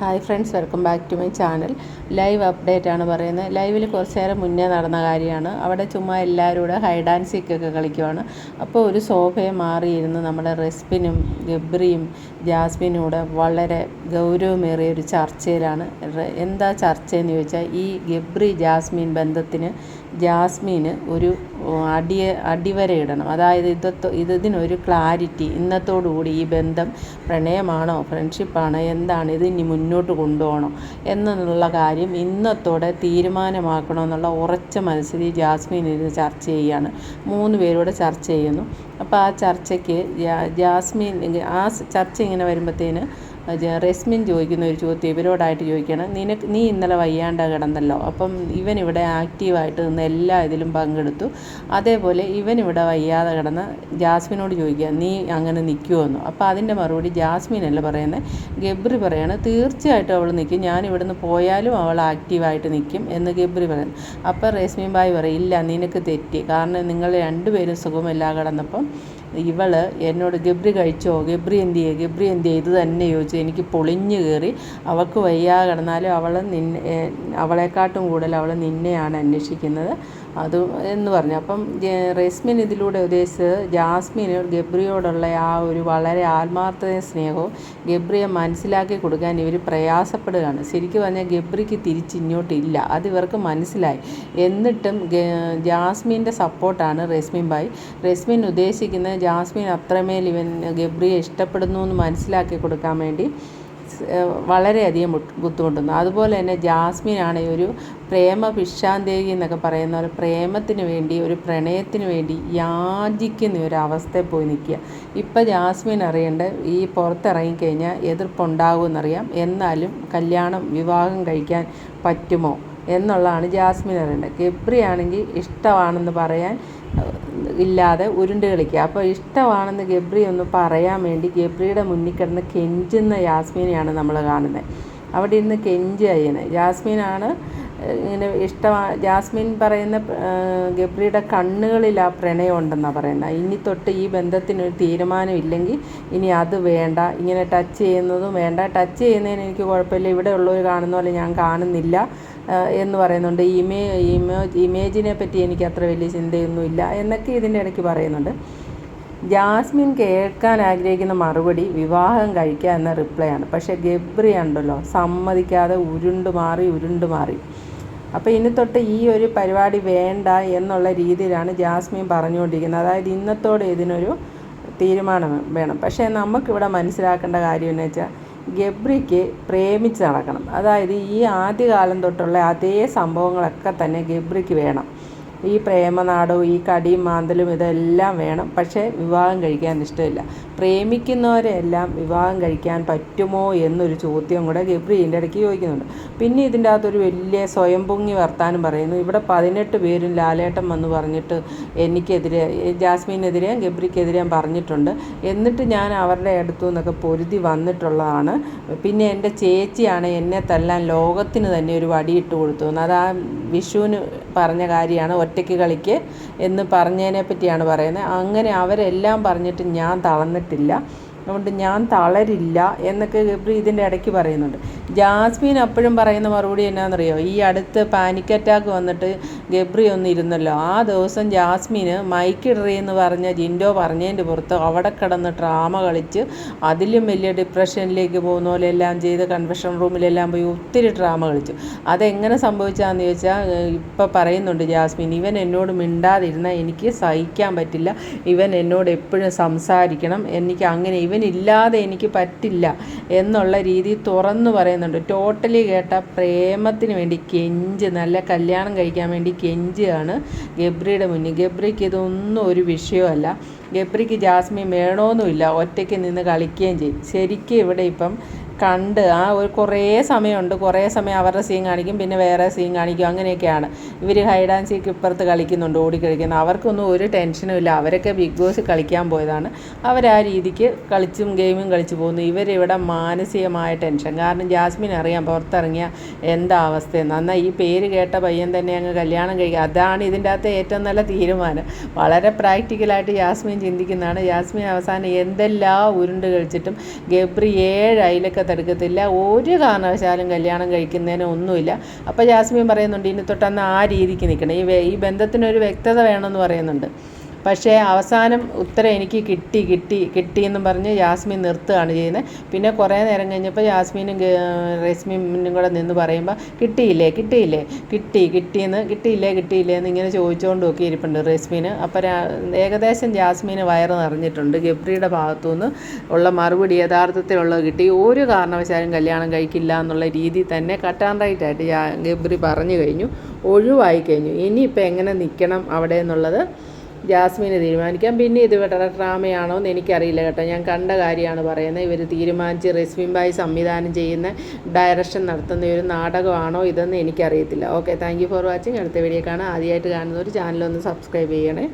Hi friends welcome back to my channel live update ആണ് പറയുന്നത്. ലൈവിൽ കുറച്ച് നേരം മുന്നേ നടന്ന കാര്യമാണ്. അവിടെ ചുമ്മാ എല്ലാവരും കൂടെ ഹൈഡ് ആൻഡ് കളിക്കുവാണ്. അപ്പോൾ ഒരു സോഫയെ മാറിയിരുന്ന് നമ്മുടെ റെസ്പിനും ഗബ്രിയും ജാസ്മിനും കൂടെ വളരെ ഗൗരവമേറിയ ഒരു ചർച്ചയിലാണ്. എന്താ ചർച്ചയെന്ന് ചോദിച്ചാൽ ഈ ഗബ്രി ജാസ്മിൻ ബന്ധത്തിന് ജാസ്മിന് ഒരു അടിയ അടിവരയിടണം അതായത് ഇതത്തോ ഇത് ഇതിനൊരു ക്ലാരിറ്റി ഇന്നത്തോടുകൂടി ഈ ബന്ധം പ്രണയമാണോ ഫ്രണ്ട്ഷിപ്പാണോ എന്താണ് ഇത് ഇനി മുന്നോട്ട് കൊണ്ടുപോകണോ എന്നുള്ള കാര്യം ഇന്നത്തോടെ തീരുമാനമാക്കണമെന്നുള്ള ഉറച്ച മനസ്സിൽ ഈ ജാസ്മിൻ ഇരുന്ന് ചർച്ച ചെയ്യുകയാണ് മൂന്ന് പേരോട് ചർച്ച ചെയ്യുന്നു. അപ്പോൾ ആ ചർച്ചയ്ക്ക് ജാസ്മിൻ ആ ചർച്ച ഇങ്ങനെ വരുമ്പോഴത്തേന് റെസ്മിൻ ചോദിക്കുന്ന ഒരു ചോദ്യം ഇവരോടായിട്ട് ചോദിക്കുകയാണ് നിനക്ക് നീ ഇന്നലെ വയ്യാണ്ട കിടന്നല്ലോ? അപ്പം ഇവൻ ഇവിടെ ആക്റ്റീവായിട്ട് നിന്ന് എല്ലാ ഇതിലും പങ്കെടുത്തു. അതേപോലെ ഇവൻ ഇവിടെ വയ്യാതെ കിടന്ന് ജാസ്മിനോട് ചോദിക്കുക നീ അങ്ങനെ നിൽക്കുമെന്ന് അപ്പോൾ അതിന്റെ മറുപടി ജാസ്മിൻ അല്ല പറയുന്നത്. ഗബ്രി പറയാണ് തീർച്ചയായിട്ടും അവൾ നിൽക്കും. ഞാൻ ഇവിടുന്ന് പോയാലും അവൾ ആക്റ്റീവായിട്ട് നിൽക്കും എന്ന് ഗബ്രി പറയുന്നു. അപ്പോൾ റേസ്മിൻ ബായ് പറയും ഇല്ല നിനക്ക് തെറ്റി. കാരണം നിങ്ങൾ രണ്ടുപേരും സുഖമില്ല കിടന്നപ്പം ഇവൾ എന്നോട് ഗബ്രി കഴിച്ചോ? ഗബ്രി എന്ത് ചെയ്യുക ഗബ്രി എന്ത് ചെയ്യുക ഇത് തന്നെ ചോദിച്ചു. എനിക്ക് പൊളിഞ്ഞു കയറി. അവൾക്ക് വയ്യാ കിടന്നാലും അവൾ നിന്നെ അവളെക്കാട്ടും കൂടുതൽ അവൾ നിന്നെയാണ് അന്വേഷിക്കുന്നത്. അത് എന്ന് പറഞ്ഞു. അപ്പം റെസ്മിൻ ഇതിലൂടെ ഉദ്ദേശിച്ചത് ജാസ്മിന് ഗബ്രിയോടുള്ള ആ ഒരു വളരെ ആത്മാർത്ഥത സ്നേഹവും ഗബ്രിയെ മനസ്സിലാക്കി കൊടുക്കാൻ ഇവർ പ്രയാസപ്പെടുകയാണ്. ശരിക്കും പറഞ്ഞാൽ ഗബ്രിക്ക് തിരിച്ചിങ്ങോട്ടില്ല അത് ഇവർക്ക് മനസ്സിലായി. എന്നിട്ടും ജാസ്മിന്റെ സപ്പോർട്ടാണ് റെസ്മിൻ ബായ് റെസ്മിൻ ഉദ്ദേശിക്കുന്നത് ജാസ്മിൻ അത്രമേൽ ഇവൻ ഗബ്രിയെ ഇഷ്ടപ്പെടുന്നു എന്ന് മനസ്സിലാക്കി കൊടുക്കാൻ വേണ്ടി വളരെയധികം ബുദ്ധി- ബുദ്ധിമുട്ടുന്നു. അതുപോലെ തന്നെ ജാസ്മിനാണ് ഒരു പ്രേമ ഭിക്ഷാന്തേകി എന്നൊക്കെ പറയുന്ന ഒരു പ്രേമത്തിന് വേണ്ടി ഒരു പ്രണയത്തിന് വേണ്ടി യാചിക്കുന്ന ഒരു അവസ്ഥയിൽ പോയി നിൽക്കുക. ഇപ്പം ജാസ്മിൻ അറിയേണ്ട ഈ പുറത്തിറങ്ങിക്കഴിഞ്ഞാൽ എതിർപ്പുണ്ടാകുമെന്നറിയാം എന്നാലും കല്യാണം വിവാഹം കഴിക്കാൻ പറ്റുമോ എന്നുള്ളതാണ് ജാസ്മിൻ അറിയേണ്ടത്. ഗബ്രി ആണെങ്കിൽ ഇഷ്ടമാണെന്ന് പറയാൻ ഇല്ലാതെ ഉരുണ്ട് കളിക്കുക. അപ്പോൾ ഇഷ്ടമാണെന്ന് ഗബ്രി ഒന്ന് പറയാൻ വേണ്ടി ഗബ്രിയുടെ മുന്നിൽ കിടന്ന് കെഞ്ചുന്ന യാസ്മീനെയാണ് നമ്മൾ കാണുന്നത്. അവിടെ ഇരുന്ന് കെഞ്ചി അയ്യനെ. ജാസ്മിനാണ് ഏഹ്, ഇങ്ങനെ ഇഷ്ടമാണ് ജാസ്മിൻ പറയുന്ന ഗബ്രിയുടെ കണ്ണുകളിൽ ആ പ്രണയം ഉണ്ടെന്നാണ് പറയുന്നത് ഇനി തൊട്ട് ഈ ബന്ധത്തിനൊരു തീരുമാനമില്ലെങ്കിൽ ഇനി അത് വേണ്ട. ഇങ്ങനെ ടച്ച് ചെയ്യുന്നതും വേണ്ട. ടച്ച് ചെയ്യുന്നതിന് എനിക്ക് കുഴപ്പമില്ല. ഇവിടെ ഉള്ളവർ കാണുന്ന പോലെ ഞാൻ കാണുന്നില്ല എന്ന് പറയുന്നുണ്ട്. ഇമേ ഇമേജ് ഇമേജിനെ പറ്റി എനിക്ക് അത്ര വലിയ ചിന്തയൊന്നുമില്ല എന്നൊക്കെ ഇതിന്റെ ഇടയ്ക്ക് പറയുന്നുണ്ട്. ജാസ്മിൻ കേൾക്കാൻ ആഗ്രഹിക്കുന്ന മറുപടി വിവാഹം കഴിക്കുക എന്ന റിപ്ലൈ ആണ്. പക്ഷേ ഗബ്രി ഉണ്ടല്ലോ സമ്മതിക്കാതെ ഉരുണ്ട് മാറി ഉരുണ്ട് മാറി. അപ്പോൾ ഇനി തൊട്ട് ഈ ഒരു പരിപാടി വേണ്ട എന്നുള്ള രീതിയിലാണ് ജാസ്മിൻ പറഞ്ഞുകൊണ്ടിരിക്കുന്നത്. അതായത് ഇന്നത്തോടെ ഇതിനൊരു തീരുമാനം വേണം. പക്ഷേ നമുക്കിവിടെ മനസ്സിലാക്കേണ്ട കാര്യം എന്ന് വെച്ചാൽ ഗബ്രിക്ക് പ്രേമിച്ച് നടക്കണം. അതായത് ഈ ആദ്യകാലം തൊട്ടുള്ള അതേ സംഭവങ്ങളൊക്കെ തന്നെ ഗബ്രിക്ക് വേണം. ഈ പ്രേമനാടവും ഈ കടിയും മാന്തലും ഇതെല്ലാം വേണം. പക്ഷേ വിവാഹം കഴിക്കാൻ ഇഷ്ടമില്ല. പ്രേമിക്കുന്നവരെല്ലാം വിവാഹം കഴിക്കാൻ പറ്റുമോ എന്നൊരു ചോദ്യം കൂടെ ഗബ്രി ഇതിന്റെ ഇടയ്ക്ക് ചോദിക്കുന്നുണ്ട്. പിന്നെ ഇതിന്റെ അകത്തൊരു വലിയ സ്വയം പൊങ്ങി വർത്താനം പറയുന്നു. ഇവിടെ പതിനെട്ട് പേരും ലാലേട്ടം വന്ന് പറഞ്ഞിട്ട് എനിക്കെതിരെ ജാസ്മീനെതിരെയും ഗബ്രിക്കെതിരെയും പറഞ്ഞിട്ടുണ്ട്. എന്നിട്ട് ഞാൻ അവരുടെ അടുത്തു നിന്നൊക്കെ പൊരുതി വന്നിട്ടുള്ളതാണ്. പിന്നെ എന്റെ ചേച്ചിയാണ് എന്നെ തല്ലാൻ ലോകത്തിന് തന്നെ ഒരു വടിയിട്ട് കൊടുത്തു അത് ആ വിഷുവിന് പറഞ്ഞ കാര്യമാണ്. ഒറ്റയ്ക്ക് കളിക്ക് എന്ന് പറഞ്ഞതിനെ പറ്റിയാണ് പറയുന്നത്. അങ്ങനെ അവരെല്ലാം പറഞ്ഞിട്ട് ഞാൻ തളർന്നിട്ടില്ല. അതുകൊണ്ട് ഞാൻ തളരില്ല എന്നൊക്കെ ഗബ്രി ഇതിന്റെ ഇടയ്ക്ക് പറയുന്നുണ്ട്. ജാസ്മിൻ അപ്പോഴും പറയുന്ന മറുപടി എന്നാണെന്നറിയോ ഈ അടുത്ത് പാനിക് അറ്റാക്ക് വന്നിട്ട് ഗബ്രി ഒന്ന് ഇരുന്നല്ലോ. ആ ദിവസം ജാസ്മിന് മൈക്കിടറി എന്ന് പറഞ്ഞ ജിൻഡോ പറഞ്ഞതിന്റെ പുറത്ത് അവിടെ കിടന്ന് ഡ്രാമ കളിച്ച് അതിലും വലിയ ഡിപ്രഷനിലേക്ക് പോകുന്ന പോലെ എല്ലാം ചെയ്ത് കൺവെൻഷൻ റൂമിലെല്ലാം പോയി ഒത്തിരി ഡ്രാമ കളിച്ചു. അതെങ്ങനെ സംഭവിച്ചാന്ന് ചോദിച്ചാൽ ഇപ്പം പറയുന്നുണ്ട് ജാസ്മിൻ ഇവൻ എന്നോട് മിണ്ടാതിരുന്ന എനിക്ക് സഹിക്കാൻ പറ്റില്ല. ഇവൻ എന്നോട് എപ്പോഴും സംസാരിക്കണം. എനിക്ക് അങ്ങനെ ഇവൻ ഇല്ലാതെ എനിക്ക് പറ്റില്ല എന്നുള്ള രീതി തുറന്നു പറയുന്നുണ്ട്. ടോട്ടലി കേട്ട പ്രേമത്തിന് വേണ്ടി കെഞ്ച് നല്ല കല്യാണം കഴിക്കാൻ വേണ്ടി കെഞ്ചാണ് ഗബ്രിയുടെ മുന്നിൽ. ഗബ്രിക്ക് ഇതൊന്നും ഒരു വിഷയമല്ല. ഗബ്രിക്ക് ജാസ്മിൻ വേണമെന്നുമില്ല ഒറ്റയ്ക്ക് നിന്ന് കളിക്കുകയും ചെയ്യും. ശരിക്കും ഇവിടെ ഇപ്പം കണ്ട് ആ ഒരു കുറേ സമയമുണ്ട്. കുറേ സമയം അവരുടെ സീൻ കാണിക്കും പിന്നെ വേറെ സീൻ കാണിക്കും. അങ്ങനെയൊക്കെയാണ്. ഇവർ ഹൈഡ് ആൻഡ് സീക്ക് ഇപ്പുറത്ത് കളിക്കുന്നുണ്ട് ഓടിക്കളിക്കുന്നു അവർക്കൊന്നും ഒരു ടെൻഷനും ഇല്ല. അവരൊക്കെ ബിഗ് ബോസ് കളിക്കാൻ പോയതാണ്. അവർ ആ രീതിക്ക് കളിച്ചും ഗെയിമും കളിച്ചു പോകുന്നു. ഇവരിവിടെ മാനസികമായ ടെൻഷൻ കാരണം ജാസ്മിൻ അറിയാം പുറത്തിറങ്ങിയ എന്താ അവസ്ഥയെന്ന് എന്നാൽ ഈ പേര് കേട്ട പയ്യൻ തന്നെ അങ്ങ് കല്യാണം കഴിക്കുക അതാണ് ഇതിന്റെ അകത്ത് ഏറ്റവും നല്ല തീരുമാനം. വളരെ പ്രാക്ടിക്കലായിട്ട് ജാസ്മിൻ ചിന്തിക്കുന്നതാണ്. ജാസ്മിൻ അവസാനം എന്തെല്ലാം ഉരുണ്ട് കളിച്ചിട്ടും ഗബ്രി ഏഴ് അയിലൊക്കെ എടുക്കത്തില്ല. ഒരു കാരണവശാലും കല്യാണം കഴിക്കുന്നതിന് ഒന്നുമില്ല. അപ്പോൾ ജാസ്മിൻ പറയുന്നുണ്ട് ഇനി തൊട്ടന്ന് ആ രീതിക്ക് നിൽക്കണം. ഈ ഈ ബന്ധത്തിനൊരു വ്യക്തത വേണമെന്ന് പറയുന്നുണ്ട്. പക്ഷേ അവസാനം ഉത്തരം എനിക്ക് കിട്ടി കിട്ടി കിട്ടി എന്നും പറഞ്ഞ് യാസ്മിൻ നിർത്തുകയാണ് ചെയ്യുന്നത്. പിന്നെ കുറേ നേരം കഴിഞ്ഞപ്പോൾ യാസ്മിനും റസ്മിനും കൂടെ നിന്ന് പറയുമ്പോൾ കിട്ടിയില്ലേ കിട്ടിയില്ലേ കിട്ടി കിട്ടിയെന്ന് കിട്ടിയില്ലേ കിട്ടിയില്ലേ എന്ന് ഇങ്ങനെ ചോദിച്ചുകൊണ്ട് ഒക്കെ ഇരിപ്പുണ്ട് റസ്മിന് അപ്പോൾ ഏകദേശം ജാസ്മിന് വയറ് നിറഞ്ഞിട്ടുണ്ട്. ഗബ്രിയുടെ ഭാഗത്തുനിന്ന് ഉള്ള മറുപടി യഥാർത്ഥത്തിലുള്ളത് കിട്ടി. ഒരു കാരണവശാലും കല്യാണം കഴിക്കില്ല എന്നുള്ള രീതി തന്നെ കട്ടാൻ റൈറ്റായിട്ട് യാ- ഗബ്രി പറഞ്ഞു കഴിഞ്ഞു ഒഴിവായി കഴിഞ്ഞു. ഇനിയിപ്പോൾ എങ്ങനെ നിൽക്കണം അവിടെ എന്നുള്ളത് ജാസ്മിന് തീരുമാനിക്കാം. പിന്നെ ഇത് ഡ്രാമയാണോ എന്ന് എനിക്കറിയില്ല കേട്ടോ. ഞാൻ കണ്ട കാര്യമാണ് പറയുന്നത്. ഇവർ തീരുമാനിച്ച് റെസ്മിൻ ബായി സംവിധാനം ചെയ്യുന്ന ഡയറക്ഷൻ നടത്തുന്ന ഒരു നാടകമാണോ ഇതെന്ന് എനിക്കറിയത്തില്ല. ഓക്കെ താങ്ക് ഫോർ വാച്ചിങ് അടുത്ത വീഡിയോ കാണാം. ആദ്യമായിട്ട് കാണുന്നവർ ചാനലൊന്ന് സബ്സ്ക്രൈബ് ചെയ്യണേ.